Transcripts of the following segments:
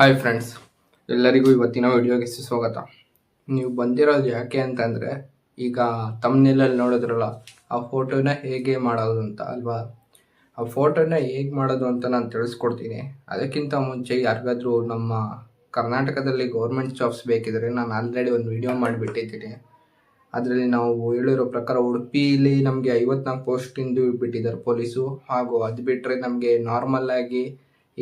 Hi friends ಎಲ್ಲರಿಗೂ ಇವತ್ತಿನ ವಿಡಿಯೋಗೆ ಸುಸ್ವಾಗತ. ನೀವು ಬಂದಿರೋದು ಯಾಕೆ ಅಂತಂದರೆ, ಈಗ ತಮ್ಮನೇಲಲ್ಲಿ ನೋಡಿದ್ರಲ್ಲ, ಆ ಫೋಟೋನ ಹೇಗೆ ಮಾಡೋದು ಅಂತ ಅಲ್ವಾ? ಆ ಫೋಟೋನ ಹೇಗೆ ಮಾಡೋದು ಅಂತ ನಾನು ತಿಳಿಸ್ಕೊಡ್ತೀನಿ. ಅದಕ್ಕಿಂತ ಮುಂಚೆ ಯಾರಿಗಾದರೂ ನಮ್ಮ ಕರ್ನಾಟಕದಲ್ಲಿ ಗೌರ್ಮೆಂಟ್ ಜಾಬ್ಸ್ ಬೇಕಿದ್ರೆ ನಾನು ಆಲ್ರೆಡಿ ಒಂದು ವಿಡಿಯೋ ಮಾಡಿಬಿಟ್ಟಿದ್ದೀನಿ. ಅದರಲ್ಲಿ ನಾವು ಹೇಳಿರೋ ಪ್ರಕಾರ ಉಡುಪಿಯಲ್ಲಿ ನಮಗೆ ಐವತ್ನಾಲ್ಕು ಪೋಸ್ಟಿಂದು ಬಿಟ್ಟಿದ್ದಾರೆ ಪೊಲೀಸು. ಹಾಗೂ ಅದು ಬಿಟ್ಟರೆ ನಮಗೆ ನಾರ್ಮಲ್ ಆಗಿ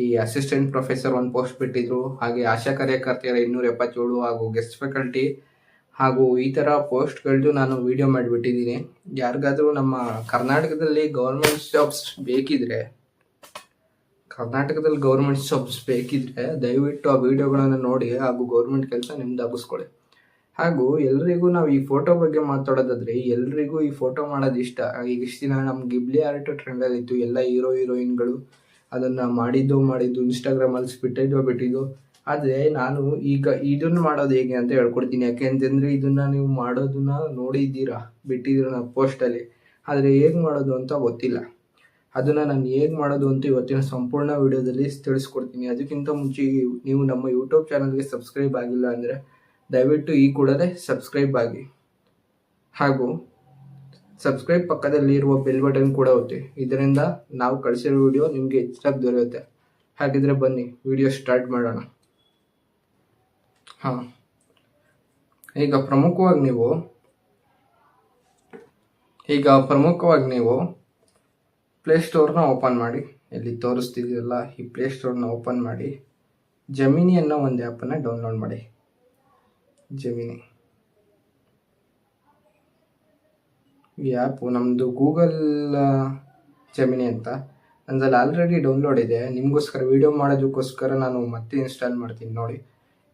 ಈ ಅಸಿಸ್ಟೆಂಟ್ ಪ್ರೊಫೆಸರ್ ಒಂದು ಪೋಸ್ಟ್ ಬಿಟ್ಟಿದ್ರು. ಹಾಗೆ ಆಶಾ ಕಾರ್ಯಕರ್ತೆಯರ ಇನ್ನೂರ ಎಪ್ಪತ್ತೇಳು ಹಾಗೂ ಗೆಸ್ಟ್ ಫ್ಯಾಕಲ್ಟಿ ಹಾಗೂ ಈ ಥರ ಪೋಸ್ಟ್ಗಳದ್ದು ನಾನು ವಿಡಿಯೋ ಮಾಡಿಬಿಟ್ಟಿದ್ದೀನಿ. ಯಾರಿಗಾದರೂ ನಮ್ಮ ಕರ್ನಾಟಕದಲ್ಲಿ ಗೌರ್ಮೆಂಟ್ ಜಾಬ್ಸ್ ಬೇಕಿದ್ರೆ, ಕರ್ನಾಟಕದಲ್ಲಿ ಗೌರ್ಮೆಂಟ್ ಜಾಬ್ಸ್ ಬೇಕಿದ್ರೆ ದಯವಿಟ್ಟು ಆ ವಿಡಿಯೋಗಳನ್ನು ನೋಡಿ ಹಾಗೂ ಗೌರ್ಮೆಂಟ್ ಕೆಲಸ ನಿಮ್ದು ಆಗಿಸ್ಕೊಳ್ಳಿ ಹಾಗೂ ಎಲ್ರಿಗೂ ನಾವು ಈ ಫೋಟೋ ಬಗ್ಗೆ ಮಾತಾಡೋದಾದ್ರೆ, ಎಲ್ರಿಗೂ ಈ ಫೋಟೋ ಮಾಡೋದು ಇಷ್ಟ ಈಗ ಇಷ್ಟು ದಿನ ನಮ್ಮ ಗಿಬ್ಲಿ ಆರ್ಟ್ ಟ್ರೆಂಡಲ್ಲಿತ್ತು ಎಲ್ಲ ಹೀರೋ ಹೀರೋಯಿನ್ಗಳು ಅದನ್ನ ಮಾಡಿದ್ದು ಮಾಡಿದ್ದು, ಇನ್ಸ್ಟಾಗ್ರಾಮಲ್ಲಿ ಬಿಟ್ಟಿದ್ದೋ ಬಿಟ್ಟಿದ್ದು. ಆದರೆ ನಾನು ಈಗ ಇದನ್ನ ಮಾಡೋದು ಹೇಗೆ ಅಂತ ಹೇಳ್ಕೊಡ್ತೀನಿ. ಯಾಕೆ ಅಂತಂದರೆ ಇದನ್ನ ನೀವು ಮಾಡೋದನ್ನ ನೋಡಿದ್ದೀರಾ? ಬಿಟ್ಟಿದ್ದೀರ ನಾವು ಪೋಸ್ಟಲ್ಲಿ ಆದರೆ ಹೇಗೆ ಮಾಡೋದು ಅಂತ ಗೊತ್ತಿಲ್ಲ. ಅದನ್ನ ನಾನು ಹೇಗೆ ಮಾಡೋದು ಅಂತ ಇವತ್ತಿನ ಸಂಪೂರ್ಣ ವಿಡಿಯೋದಲ್ಲಿ ತಿಳಿಸ್ಕೊಡ್ತೀನಿ. ಅದಕ್ಕಿಂತ ಮುಂಚೆ ನೀವು ನಮ್ಮ ಯೂಟ್ಯೂಬ್ ಚಾನಲ್ಗೆ ಸಬ್ಸ್ಕ್ರೈಬ್ ಆಗಿಲ್ಲ ಅಂದರೆ ದಯವಿಟ್ಟು ಈ ಕೂಡಲೇ ಸಬ್ಸ್ಕ್ರೈಬ್ ಆಗಿ. ಹಾಗೂ ಸಬ್ಸ್ಕ್ರೈಬ್ ಪಕ್ಕದಲ್ಲಿ ಇರುವ ಬೆಲ್ ಬಟನ್ ಕೂಡ ಒತ್ತಿ. ಇದರಿಂದ ನಾವು ಕಳಿಸಿರೋ ವಿಡಿಯೋ ನಿಮಗೆ ಹೆಚ್ಚಾಗಿ ದೊರೆಯುತ್ತೆ. ಹಾಗಿದ್ರೆ ಬನ್ನಿ ವಿಡಿಯೋ ಸ್ಟಾರ್ಟ್ ಮಾಡೋಣ. ಹಾಂ. ಈಗ ಪ್ರಮುಖವಾಗಿ ನೀವು, ಈಗ ಪ್ರಮುಖವಾಗಿ ನೀವು ಪ್ಲೇಸ್ಟೋರ್ನ ಓಪನ್ ಮಾಡಿ. ಇಲ್ಲಿ ತೋರಿಸ್ತಿದೆಯಲ್ಲ, ಈ ಪ್ಲೇಸ್ಟೋರ್ನ ಓಪನ್ ಮಾಡಿ. ಜಮಿನಿ ಅನ್ನೋ ಒಂದು ಆ್ಯಪನ್ನು ಡೌನ್ಲೋಡ್ ಮಾಡಿ. ಜಮಿನಿ ಈ ಆ್ಯಪು ನಮ್ಮದು ಗೂಗಲ್ ಜಮಿನಿ ಅಂತ. ನನ್ನದಲ್ಲಿ ಆಲ್ರೆಡಿ ಡೌನ್ಲೋಡ್ ಇದೆ. ನಿಮಗೋಸ್ಕರ ವೀಡಿಯೋ ಮಾಡೋದಕ್ಕೋಸ್ಕರ ನಾನು ಮತ್ತೆ ಇನ್ಸ್ಟಾಲ್ ಮಾಡ್ತೀನಿ ನೋಡಿ.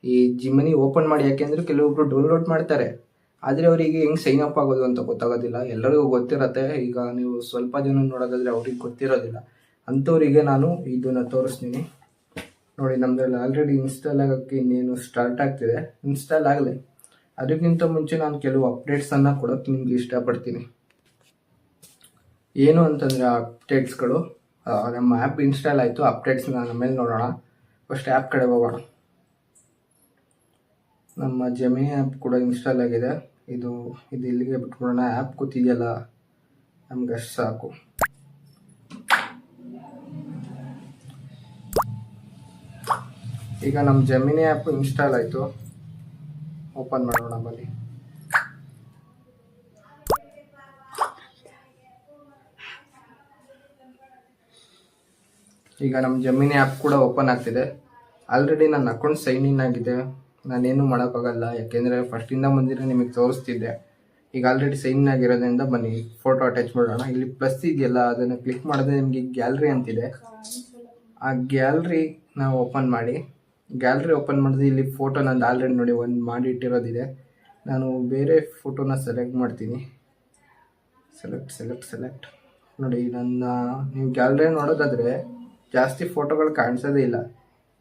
ಈ ಜಿಮಿನಿ ಓಪನ್ ಮಾಡಿ ಯಾಕೆಂದರೆ ಕೆಲವೊಬ್ಬರು ಡೌನ್ಲೋಡ್ ಮಾಡ್ತಾರೆ. ಆದರೆ ಅವರಿಗೆ ಹೆಂಗೆ ಸೈನ್ ಅಪ್ ಆಗೋದು ಅಂತ ಗೊತ್ತಾಗೋದಿಲ್ಲ. ಎಲ್ಲರಿಗೂ ಗೊತ್ತಿರತ್ತೆ. ಈಗ ನೀವು ಸ್ವಲ್ಪ ಜನ ನೋಡೋದಾದರೆ ಅವ್ರಿಗೆ ಗೊತ್ತಿರೋದಿಲ್ಲ. ಅಂಥವರಿಗೆ ನಾನು ಇದನ್ನು ತೋರಿಸ್ತೀನಿ. ನೋಡಿ ನಮ್ಮದ್ರಲ್ಲಿ ಆಲ್ರೆಡಿ ಇನ್ಸ್ಟಾಲ್ ಆಗೋಕ್ಕೆ ಇನ್ನೇನು ಸ್ಟಾರ್ಟ್ ಆಗ್ತಿದೆ. ಇನ್ಸ್ಟಾಲ್ ಆಗಲಿ. ಅದಕ್ಕಿಂತ ಮುಂಚೆ ನಾನು ಕೆಲವು ಅಪ್ಡೇಟ್ಸನ್ನು ಕೊಡೋಕ್ಕೆ ನಿಮ್ಗೆ ಇಷ್ಟಪಡ್ತೀನಿ. ಏನು ಅಂತಂದರೆ ಆ ಅಪ್ಡೇಟ್ಸ್ಗಳು ನಮ್ಮ ಆ್ಯಪ್ ಇನ್ಸ್ಟಾಲ್ ಆಯಿತು ಅಪ್ಡೇಟ್ಸ್ನ ಆಮೇಲೆ ನೋಡೋಣ. ಫಸ್ಟ್ ಆ್ಯಪ್ ಕಡೆ ಹೋಗೋಣ. ನಮ್ಮ ಜಮೀನಿ ಆ್ಯಪ್ ಕೂಡ ಇನ್ಸ್ಟಾಲ್ ಆಗಿದೆ. ಇದು ಇದು ಇಲ್ಲಿಗೆ ಬಿಟ್ಬಿಡೋಣ. ಆ್ಯಪ್ ಕೂತಿದೆಯಲ್ಲ ನಮ್ಗೆ ಅಷ್ಟು ಸಾಕು. ಈಗ ನಮ್ಮ ಜಮಿನಿ ಆ್ಯಪ್ ಇನ್ಸ್ಟಾಲ್ ಆಯಿತು. ಓಪನ್ ಮಾಡೋಣ ಬನ್ನಿ ಈಗ ನಮ್ಮ ಜಮೀನಿ ಆ್ಯಪ್ ಕೂಡ ಓಪನ್ ಆಗ್ತಿದೆ. ಆಲ್ರೆಡಿ ನನ್ನ ಅಕೌಂಟ್ ಸೈನ್ ಇನ್ ಆಗಿದೆ. ನಾನೇನು ಮಾಡೋಕ್ಕಾಗಲ್ಲ. ಯಾಕೆಂದರೆ ಫಸ್ಟಿಂದ ಬಂದಿರೋ ನಿಮಗೆ ತೋರಿಸ್ತಿದ್ದೆ. ಈಗ ಆಲ್ರೆಡಿ ಸೈನ್ ಆಗಿರೋದ್ರಿಂದ ಬನ್ನಿ ಫೋಟೋ ಅಟ್ಯಾಚ್ ಮಾಡೋಣ. ಇಲ್ಲಿ ಪ್ಲಸ್ ಇದೆಯಲ್ಲ ಅದನ್ನು ಕ್ಲಿಕ್ ಮಾಡಿದ್ರೆ ನಿಮಗೆ ಗ್ಯಾಲ್ರಿ ಅಂತಿದೆ. ಆ ಗ್ಯಾಲ್ರಿ ನಾವು ಓಪನ್ ಮಾಡಿ. ಗ್ಯಾಲ್ರಿ ಓಪನ್ ಮಾಡಿದ್ರೆ ಇಲ್ಲಿ ಫೋಟೋ ನಂದು ಆಲ್ರೆಡಿ ನೋಡಿ ಒಂದು ಮಾಡಿ ಇಟ್ಟಿರೋದಿದೆ. ನಾನು ಬೇರೆ ಫೋಟೋನ ಸೆಲೆಕ್ಟ್ ಮಾಡ್ತೀನಿ. ಸೆಲೆಕ್ಟ್ ಸೆಲೆಕ್ಟ್ ಸೆಲೆಕ್ಟ್ ನೋಡಿ, ನನ್ನ, ನೀವು ಗ್ಯಾಲ್ರಿ ನೋಡೋದಾದರೆ ಜಾಸ್ತಿ ಫೋಟೋಗಳು ಕಾಣಿಸೋದೇ ಇಲ್ಲ.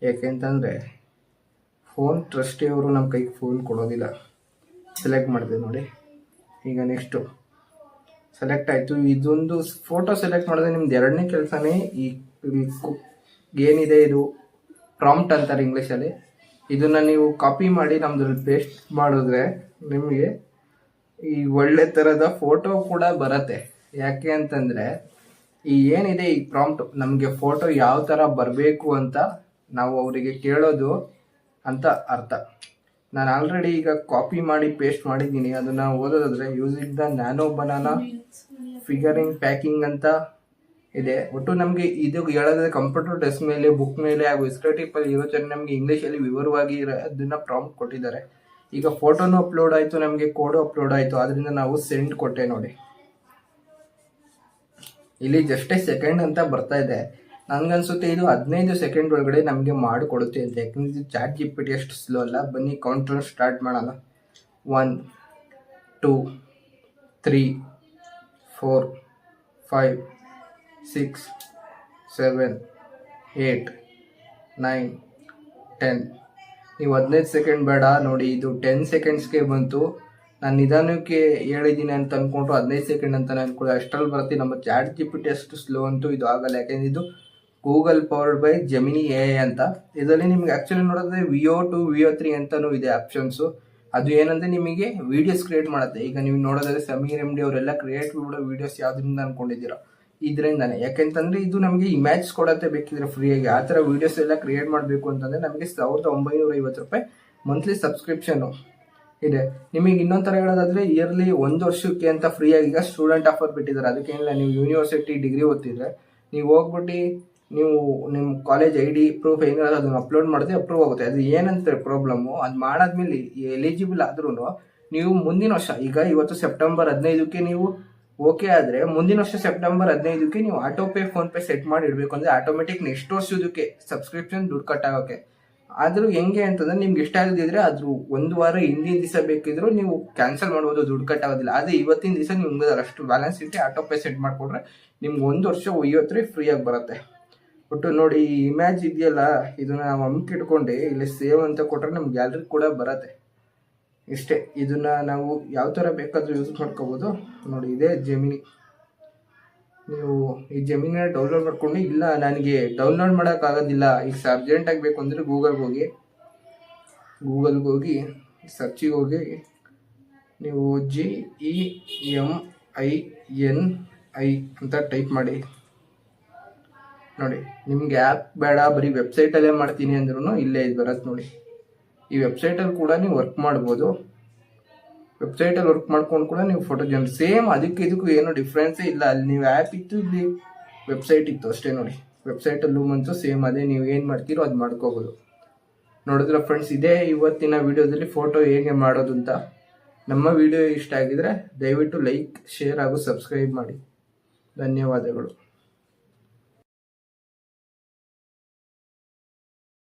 ಯಾಕೆಂತಂದರೆ ಫೋನ್ ಟ್ರಸ್ಟಿಯವರು ನಮ್ಮ ಕೈಗೆ ಫೋನ್ ಕೊಡೋದಿಲ್ಲ. ಸೆಲೆಕ್ಟ್ ಮಾಡಿದೆ ನೋಡಿ. ಈಗ ನೆಕ್ಸ್ಟು ಸೆಲೆಕ್ಟ್ ಆಯಿತು. ಇದೊಂದು ಫೋಟೋ ಸೆಲೆಕ್ಟ್ ಮಾಡಿದ್ರೆ ನಿಮ್ದು ಎರಡನೇ ಕೆಲಸನೇ. ಈ ಏನಿದೆ ಇದು? ಪ್ರಾಂಪ್ಟ್ ಅಂತಾರೆ ಇಂಗ್ಲೀಷಲ್ಲಿ ಇದನ್ನು ನೀವು ಕಾಪಿ ಮಾಡಿ ನಮ್ದ್ರಲ್ಲಿ ಪೇಸ್ಟ್ ಮಾಡಿದ್ರೆ ನಿಮಗೆ ಈ ಒಳ್ಳೆ ಥರದ ಫೋಟೋ ಕೂಡ ಬರತ್ತೆ. ಯಾಕೆ ಅಂತಂದರೆ ಈ ಏನಿದೆ ಈ ಪ್ರಾಂಪ್ಟ್ ನಮಗೆ ಫೋಟೋ ಯಾವ ಥರ ಬರಬೇಕು ಅಂತ ನಾವು ಅವರಿಗೆ ಕೇಳೋದು ಅಂತ ಅರ್ಥ. ನಾನು ಆಲ್ರೆಡಿ ಈಗ ಕಾಪಿ ಮಾಡಿ ಪೇಸ್ಟ್ ಮಾಡಿದ್ದೀನಿ. ಅದನ್ನು ಓದೋದಾದರೆ using the nano banana figuring packing ಅಂತ ಇದೆ. ಒಟ್ಟು ನಮಗೆ ಇದು ಹೇಳೋದ್ರೆ ಕಂಪ್ಯೂಟರ್ ಟೆಸ್ಟ್ ಮೇಲೆ ಬುಕ್ ಮೇಲೆ ಹಾಗೂ ಇಸ್ಕ್ರೆಟಿಪಲ್ಲಿ ಇರೋ ಜನ ನಮಗೆ ಇಂಗ್ಲೀಷಲ್ಲಿ ವಿವರವಾಗಿ ಇರೋದನ್ನ ಪ್ರಾಂಪ್ಟ್ ಕೊಟ್ಟಿದ್ದಾರೆ. ಈಗ ಫೋಟೋನು ಅಪ್ಲೋಡ್ ಆಯಿತು, ನಮಗೆ ಕೋಡು ಅಪ್ಲೋಡ್ ಆಯಿತು. ಅದರಿಂದ ನಾವು ಸೆಂಡ್ ಕೊಟ್ಟೆ ನೋಡಿ. ಇಲ್ಲಿ ಜಸ್ಟ್ ಸೆಕೆಂಡ್ ಅಂತ ಬರ್ತಾ ಇದೆ. ನನ್ಗನ್ಸುತ್ತೆ ಇದು ಹದಿನೈದು ಸೆಕೆಂಡ್ ಒಳಗಡೆ ನಮಗೆ ಮಾಡಿಕೊಡುತ್ತೆ ಅಂತ. ಯಾಕಂದ್ರೆ ಇದು ಚಾಟ್ ಜಿ ಪಿ ಅಷ್ಟು ಸ್ಲೋ ಅಲ್ಲ. ಬನ್ನಿ ಕೌಂಟರ್ ಸ್ಟಾರ್ಟ್ ಮಾಡೋಣ. One two three four five six, seven eight nine, ten. ನೀವು ಹದಿನೈದು ಸೆಕೆಂಡ್ ಬೇಡ, ನೋಡಿ ಇದು ಟೆನ್ ಸೆಕೆಂಡ್ಸ್ಗೆ ಬಂತು. ನಾನು ನಿಧಾನಕ್ಕೆ ಹೇಳಿದ್ದೀನಿ ಅಂತ ಅಂದ್ಕೊಂಡು ಹದಿನೈದು ಸೆಕೆಂಡ್ ಅಂತ ಅಂದ್ಕೊಳ್ಳಿ ಅಷ್ಟರಲ್ಲಿ ಬರ್ತೀನಿ. ನಮ್ಮ ಚಾಟ್ ಜಿ ಪಿ ಟಿ ಅಷ್ಟು ಸ್ಲೋ ಅಂತೂ ಇದು ಆಗಲ್ಲ. ಯಾಕೆಂದ್ರೆ ಇದು Google powered by Gemini A ಅಂತ. ಇದರಲ್ಲಿ ನಿಮ್ಗೆ ಆ್ಯಕ್ಚುಲಿ ನೋಡಿದ್ರೆ ವಿಯೋ ಟು ವಿಯೋ ತ್ರೀ ಅಂತಲೂ ಇದೆ ಆಪ್ಷನ್ಸು ಅದು ಏನಂದ್ರೆ ನಿಮಗೆ ವೀಡಿಯೋಸ್ ಕ್ರಿಯೇಟ್ ಮಾಡುತ್ತೆ. ಈಗ ನೀವು ನೋಡೋದಾದ್ರೆ ಸಮೀರ್ ಎಂ ಡಿ ಅವರೆಲ್ಲ ಕ್ರಿಯೇಟ್ ಮಾಡೋ ವೀಡಿಯೋಸ್ ಯಾವುದರಿಂದ ಅನ್ಕೊಂಡಿದ್ದೀರಾ? ಇದರಿಂದಾನೆ. ಯಾಕೆಂತಂದ್ರೆ ಇದು ನಮಗೆ ಇಮ್ಯಾಜ್ ಕೊಡತ್ತೆ ಬೇಕಿದ್ರೆ ಫ್ರೀಯಾಗಿ ಆ ಥರ ವಿಡಿಯೋಸ್ ಎಲ್ಲ ಕ್ರಿಯೇಟ್ ಮಾಡಬೇಕು ಅಂತಂದ್ರೆ ನಮಗೆ ಸಾವಿರದ ಒಂಬೈನೂರ ಐವತ್ತು ರೂಪಾಯಿ ಮಂತ್ಲಿ ಸಬ್ಸ್ಕ್ರಿಪ್ಷನು ಇದೆ. ನಿಮಗೆ ಇನ್ನೊಂದು ಥರ ಹೇಳೋದಾದ್ರೆ ಇಯರ್ಲಿ ಒಂದು ವರ್ಷಕ್ಕೆ ಅಂತ ಫ್ರೀಯಾಗಿ ಈಗ ಸ್ಟೂಡೆಂಟ್ ಆಫರ್ ಬಿಟ್ಟಿದ್ದಾರೆ. ಅದಕ್ಕೇನಿಲ್ಲ ನೀವು ಯೂನಿವರ್ಸಿಟಿ ಡಿಗ್ರಿ ಓದ್ತಿದ್ರೆ ನೀವು ಹೋಗ್ಬಿಟ್ಟು ನೀವು ನಿಮ್ಮ ಕಾಲೇಜ್ ಐ ಡಿ ಪ್ರೂಫ್ ಏನಿರೋದು ಅದನ್ನ ಅಪ್ಲೋಡ್ ಮಾಡಿದ್ರೆ ಅಪ್ರೂವ್ ಆಗುತ್ತೆ. ಅದು ಏನಂತ ಪ್ರಾಬ್ಲಮ್ಮು ಅದು ಮಾಡಾದ್ಮೇಲೆ ಎಲಿಜಿಬಲ್ ಆದ್ರೂ ನೀವು ಮುಂದಿನ ವರ್ಷ, ಈಗ ಇವತ್ತು ಸೆಪ್ಟೆಂಬರ್ ಹದಿನೈದಕ್ಕೆ ನೀವು ಓಕೆ ಆದರೆ ಮುಂದಿನ ವರ್ಷ ಸೆಪ್ಟೆಂಬರ್ ಹದಿನೈದಕ್ಕೆ ನೀವು auto pay PhonePe set ಮಾಡಿ ಇಡಬೇಕು ಅಂದರೆ ಆಟೋಮೆಟಿಕ್ ನೆಕ್ಸ್ಟ್ ವರ್ಷದಕ್ಕೆ ಸಬ್ಸ್ಕ್ರಿಪ್ಷನ್ ದುಡ್ಡು ಕಟ್ ಆದರೂ ಆದ್ರೂ ಹೆಂಗೆ ಅಂತಂದ್ರೆ ನಿಮ್ಗೆ ಇಷ್ಟ ಆಗದಿದ್ರೆ ಅದ್ರ ಒಂದು ವಾರ ಹಿಂದಿನ ದಿವಸ ಬೇಕಿದ್ರು ನೀವು ಕ್ಯಾನ್ಸಲ್ ಮಾಡ್ಬೋದು, ದುಡ್ಡು ಕಟ್ ಆಗೋದಿಲ್ಲ. ಅದೇ ಇವತ್ತಿನ ದಿವಸ ನಿಮ್ಗೆ ಅಷ್ಟು ಬ್ಯಾಲೆನ್ಸ್ ಇಟ್ಟು ಆಟೋ ಪೇ ಸೆಟ್ ಮಾಡಿಕೊಡ್ರೆ ನಿಮ್ಗೆ ಒಂದು ವರ್ಷ ಒಯ್ಯೋತ್ರಿ ಫ್ರೀಯಾಗಿ ಬರುತ್ತೆ. ಒಟ್ಟು ನೋಡಿ ಇಮ್ಯಾಜ್ ಇದೆಯಲ್ಲ, ಇದನ್ನ ನಾವು ಹಮ್ಮಿಕ್ ಇಟ್ಕೊಂಡು ಇಲ್ಲಿ ಸೇವ್ ಅಂತ ಕೊಟ್ರೆ ನಮ್ಗೆ ಗ್ಯಾಲರಿ ಕೂಡ ಬರುತ್ತೆ. ಇಷ್ಟೇ. ಇದನ್ನ ನಾವು ಯಾವ ಥರ ಬೇಕಾದರೂ ಯೂಸ್ ಮಾಡ್ಕೋಬೋದು. ನೋಡಿ, ಇದೇ ಜೆಮಿನಿ ನೀವು ಈ ಜಮೀನ ಡೌನ್ಲೋಡ್ ಮಾಡ್ಕೊಂಡು, ಇಲ್ಲ, ನನಗೆ ಡೌನ್ಲೋಡ್ ಮಾಡೋಕ್ಕಾಗೋದಿಲ್ಲ ಈಗ ಅರ್ಜೆಂಟಾಗಿ ಬೇಕು ಅಂದರೆ ಗೂಗಲ್ಗೆ ಹೋಗಿ. ಗೂಗಲ್ಗೆ ಹೋಗಿ ಸರ್ಚಿಗೆ ಹೋಗಿ. ನೀವು G E M I N I ಅಂತ ಟೈಪ್ ಮಾಡಿ. ನೋಡಿ, ನಿಮ್ಗೆ ಆ್ಯಪ್ ಬೇಡ, ಬರೀ ವೆಬ್ಸೈಟಲ್ಲೇ ಮಾಡ್ತೀನಿ ಅಂದ್ರೂ ಇಲ್ಲೇ ಇದು ಬರತ್ತೆ ನೋಡಿ. ಈ ವೆಬ್ಸೈಟಲ್ಲಿ ಕೂಡ ನೀವು ವರ್ಕ್ ಮಾಡ್ಬೋದು. ವೆಬ್ಸೈಟಲ್ಲಿ ವರ್ಕ್ ಮಾಡ್ಕೊಂಡು ಕೂಡ ನೀವು ಫೋಟೋ ಜನ ಸೇಮ್ ಅದಕ್ಕೆ ಇದಕ್ಕೂ ಏನು ಡಿಫ್ರೆನ್ಸೇ ಇಲ್ಲ. ಅಲ್ಲಿ ನೀವು ಆ್ಯಪ್ ಇತ್ತು, ಇಲ್ಲಿ ವೆಬ್ಸೈಟ್ ಇತ್ತು ಅಷ್ಟೇ ನೋಡಿ. ವೆಬ್ಸೈಟಲ್ಲೂ ಮಂತು ಸೇಮ್ ಅದೇ ನೀವು ಏನು ಮಾಡ್ತೀರೋ ಅದು ಮಾಡ್ಕೋಬೋದು. ನೋಡಿದ್ರೆ ಫ್ರೆಂಡ್ಸ್ ಇದೇ ಇವತ್ತಿನ ವಿಡಿಯೋದಲ್ಲಿ ಫೋಟೋ ಹೇಗೆ ಮಾಡೋದು ಅಂತ. ನಮ್ಮ ವಿಡಿಯೋ ಇಷ್ಟ ಆಗಿದ್ರೆ ದಯವಿಟ್ಟು ಲೈಕ್ ಶೇರ್ ಹಾಗೂ ಸಬ್ಸ್ಕ್ರೈಬ್ ಮಾಡಿ. ಧನ್ಯವಾದಗಳು.